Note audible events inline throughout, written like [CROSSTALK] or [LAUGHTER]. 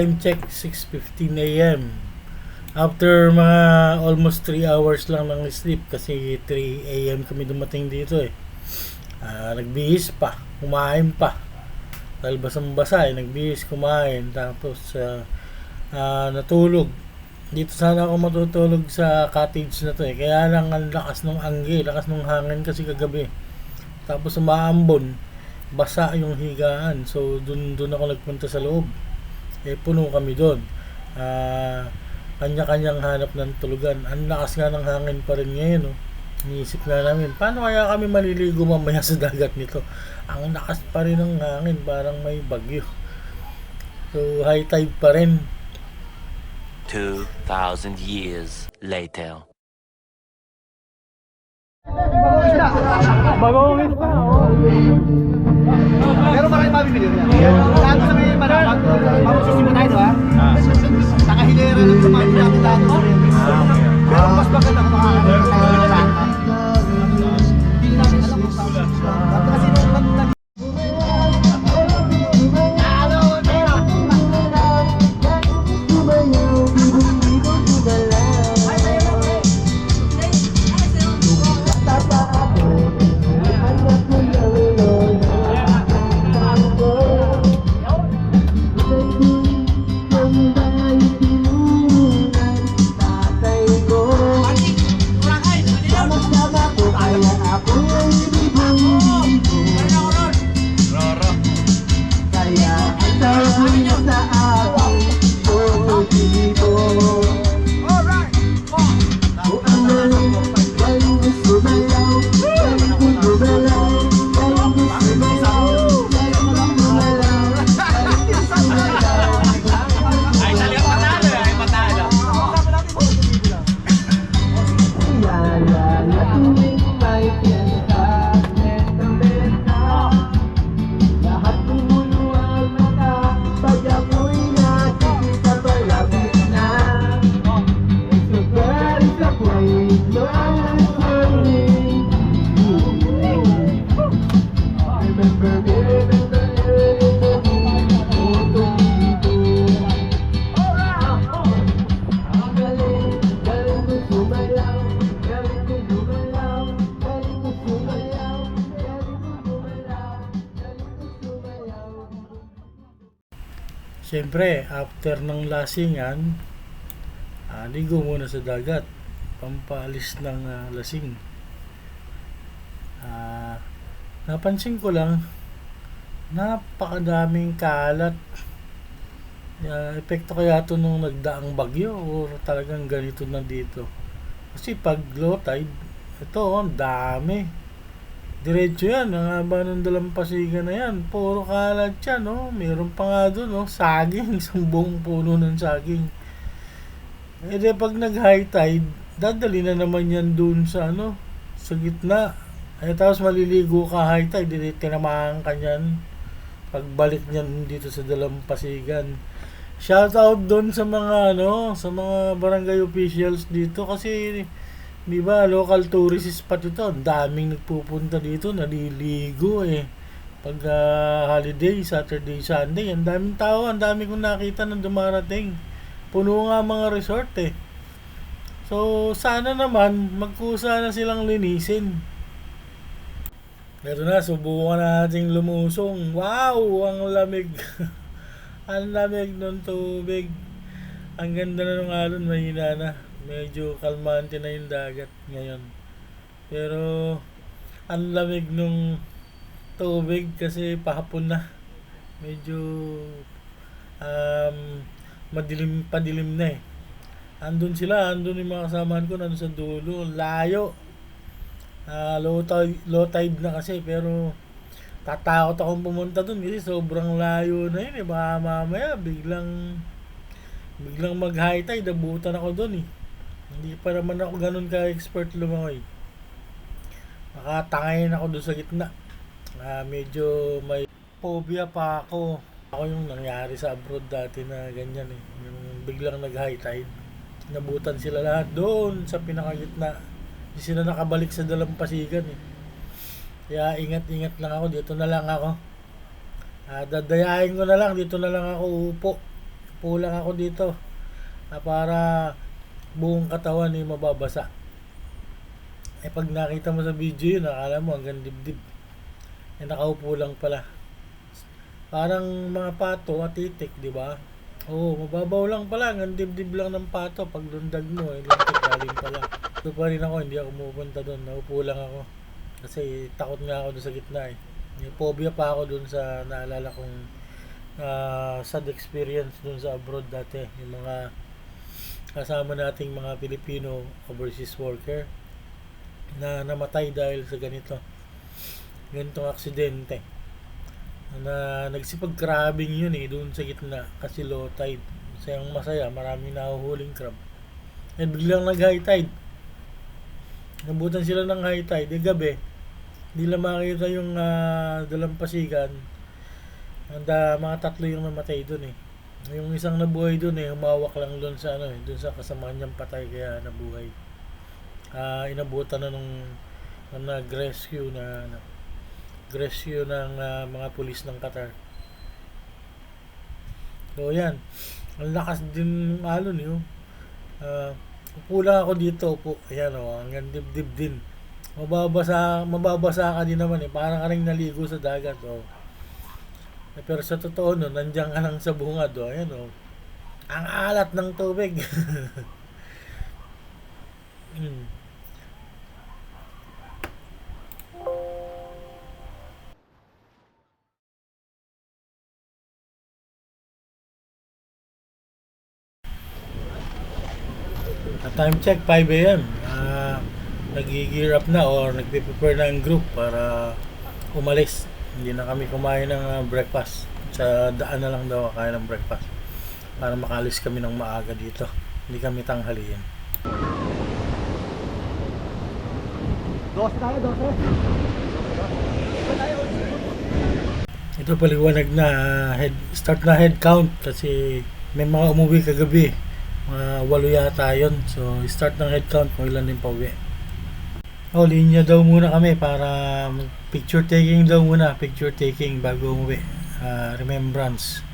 time check 6.15 a.m. After mga almost 3 hours lang ng sleep kasi 3 a.m. kami dumating dito eh. Ah, nagbihis pa, kumain pa. Dahil basang-basa eh, nagbihis, kumain, tapos ah, ah, natulog. Dito sana ako matutulog sa cottage na to eh. Kaya lang ang lakas ng anggi, lakas ng hangin kasi kagabi. Tapos umaambon, basa yung higaan. So dun dun ako nagpunta sa loob. Eh puno kami doon. Ah, kanya-kanyang hanap ng tulugan. Ang lakas nga ng hangin pa rin ngayon. Oh. Iniisip nga namin, paano kaya kami maliligo mamaya sa dagat nito? Ang lakas pa rin ng hangin, parang may bagyo. So high tide pa rin. 2,000 years later. Bagong pa, oh. Pero marami mabibili niya. Lahat Siyempre, after ng lasingan, ah, ligo muna sa dagat. Pampaalis ng ah, lasing. Ah, napansin ko lang, napakadaming kalat. Ah, epekto kaya to nung nagdaang bagyo o talagang ganito na dito. Kasi pag low tide, ito, oh, ang dami. Diretso yan, ang haba ng dalampasigan na yan. Puro kalat yan, no? Meron pa nga doon, no? Saging, [LAUGHS] isang buong puno ng saging. E di pag nag high tide, dadali na naman yan doon sa ano, sa gitna. Eh tapos maliligo ka high tide, di tinamaan ka niyan. Pagbalik niyan dito sa dalampasigan. Shout out doon sa mga ano, sa mga barangay officials dito kasi Di ba, local tourist spot ito. Ang daming nagpupunta dito, naliligo eh. Pag ah, holiday, Saturday, Sunday, ang daming tao, ang dami kong nakita nang dumarating. Puno nga mga resort eh. So, sana naman, magkusa na silang linisin. Pero na, subukan nating lumusong. Wow! Ang lamig. [LAUGHS] ang lamig ng tubig. Ang ganda na ng alon, mahina na. Medyo kalmante na yung dagat ngayon. Pero, ang lamig nung tubig kasi pahapon na. Medyo um, madilim, padilim na eh. Andun sila, andun yung mga kasamahan ko, nandun sa dulo, layo. Ah, low, tide, low tide na kasi, pero tatakot akong pumunta dun kasi sobrang layo na yun eh. Baka mamaya biglang biglang mag high tide, abutan ako dun eh. Hindi pa naman ako ganun ka-expert lumangoy. Makatangayin ako doon sa gitna. Ah, medyo may phobia pa ako. Ako yung nangyari sa abroad dati na ganyan eh. Yung biglang nag high tide. Nabutan sila lahat doon sa pinakagitna. Hindi sila nakabalik sa dalampasigan eh. Kaya ingat-ingat lang ako. Dito na lang ako. Ah, dadayain ko na lang. Dito na lang ako upo. Upo lang ako dito. Na para buong katawan ay mababasa. Eh pag nakita mo sa video yun, akala mo hanggang dibdib. Eh nakaupo lang pala. Parang mga pato at itik, di ba? Oo, mababaw lang pala. Hanggang dibdib lang ng pato. Pag lundag mo, eh, lintik galing pala. Ito pa rin ako, hindi ako pumupunta doon. Naupo lang ako. Kasi takot nga ako doon sa gitna eh. May phobia pa ako doon sa naalala kong ah, sad experience doon sa abroad dati. Yung mga kasama nating mga Pilipino overseas worker na namatay dahil sa ganito. Ganitong aksidente. Na nagsipag-crabbing yun eh, doon sa gitna kasi low tide. Masayang masaya, maraming nahuhuling crab. Eh biglang nag-high tide. Nabutan sila ng high tide. Eh gabi, hindi lang makita yung ah, dalampasigan. Anda, mga tatlo yung namatay doon eh. Yung isang nabuhay doon eh, humawak lang doon sa ano eh, doon sa kasama niyang patay kaya nabuhay. Ah, inabutan na nung nung nag-rescue na, na rescue ng ah, mga pulis ng Qatar. So yan. Ang lakas din ng alon oh. Ah, upo lang ako dito, upo. Ayan oh, hanggang dibdib din. Mababasa, mababasa ka din naman eh. Parang ka rin naligo sa dagat oh. Eh, pero sa totoo no, nandiyan ka lang sa bungad oh. Ayan oh. Ang alat ng tubig. [LAUGHS] hmm. At time check 5 a.m. Ah, nag-gear up na or nagpe-prepare na ang group para umalis. Hindi na kami kumain ng ah, breakfast. Sa daan na lang daw kakain ng breakfast. Para makalis kami ng maaga dito. Hindi kami tanghaliin. Dos tayo, dos. Ito paliwanag na ah, head, start na head count kasi may mga umuwi kagabi. Mga walo yata yun. So start ng head count kung ilan din pauwi. Oh, linya daw muna kami para picture taking daw muna. Picture taking bago umuwi. Ah, remembrance.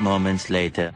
Moments later.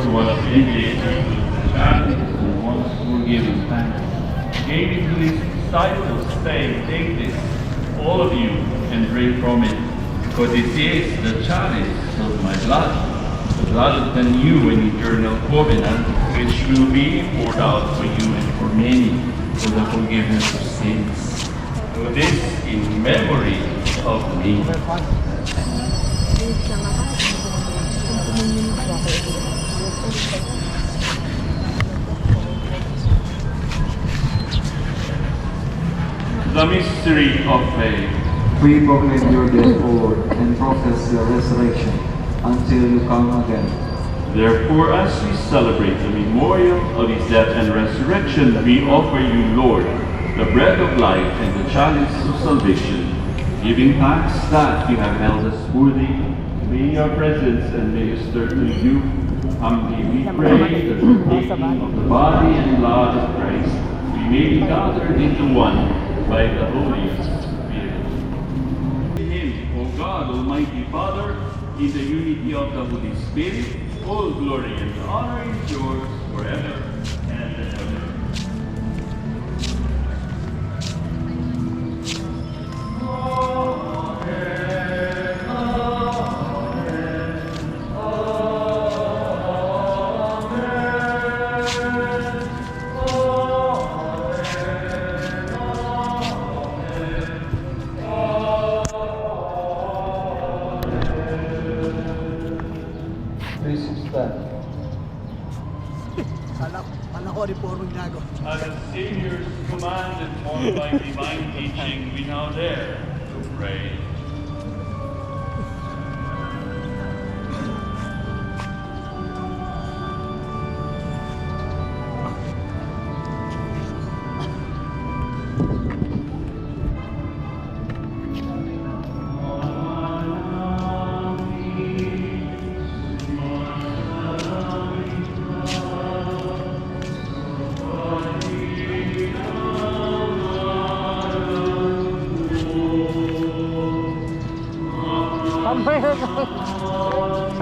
Supper was ended, the chalice and once more giving thanks, gave it to his disciples, saying, Take this, all of you, and drink from it, for this is the chalice of my blood, the blood of the new and eternal covenant, which will be poured out for you and for many for the forgiveness of sins. Do this in memory of me. The mystery of faith. We proclaim your death, O Lord, and profess your resurrection until you come again. Therefore, as we celebrate the memorial of his death and resurrection, we offer you, Lord, the bread of life and the chalice of salvation, giving thanks that you have held us worthy to be in your presence and minister to you. Humbly we pray that the taking of the body and blood of Christ, we may be gathered into one by the Holy Spirit. In him, O God, Almighty Father, in the unity of the Holy Spirit, all glory and honor is yours forever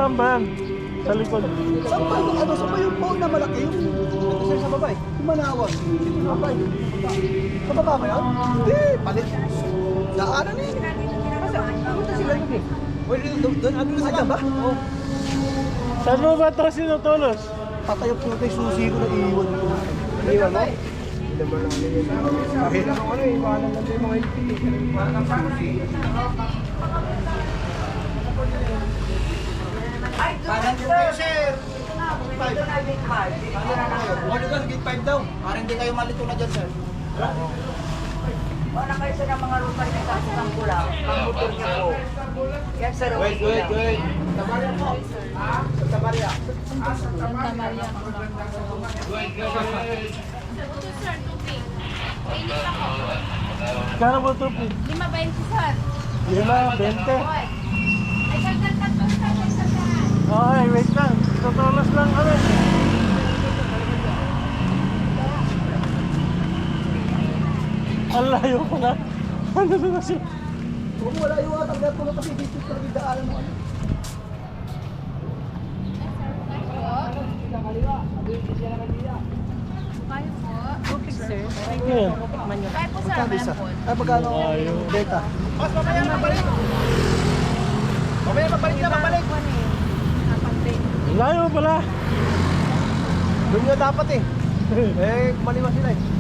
Sambayan! Sa likod. Saan ba yung ano? Saan ba yung phone na malaki? Yung ito sa'yo sa baba eh. Yung manawag. Ito sa baba eh. Sa baba ba yun? Hindi, palit. Daanan eh. Punta sila yun eh. Wait, doon, doon, ano na sila ba? Oo. Saan mo ba ito sinutulos? Patay po tayo susi ko na iiwan ko. Iiwan mo? Kahit ano ano, iwanan lang yung mga ipi. Iwanan ng ay, Parang yung sir. sir. Ito na, ito na, big five. Ano na kayo? Ano ka, daw. Parang hindi kayo malito na dyan, sir. Wala kayo sa mga rupay na kasi ng pula. Ang niya po. Yan, sir. Wait, wait, wait. Tabaria po. Ha? Sa Tabaria. Ah, sa Tabaria. Wait, wait, Ito, sir, tubig. Pinit ako. Kaya na po tubig? 5.20, sir. 5.20? Okay, wait lang. Tutulos lang kami. Ang layo pala. Ano na na siya? Kung wala yung atang gato na kasi dito sa daanan mo. ano. Kayo po. Okay, sir. Yan. Kayo po, isa? Malambot. Ay, magkano beta? Mas mamaya na balik. Mamaya mabalik na, mabalik. Layo pala. Doon nga dapat eh. [LAUGHS] eh, maliwas sila eh.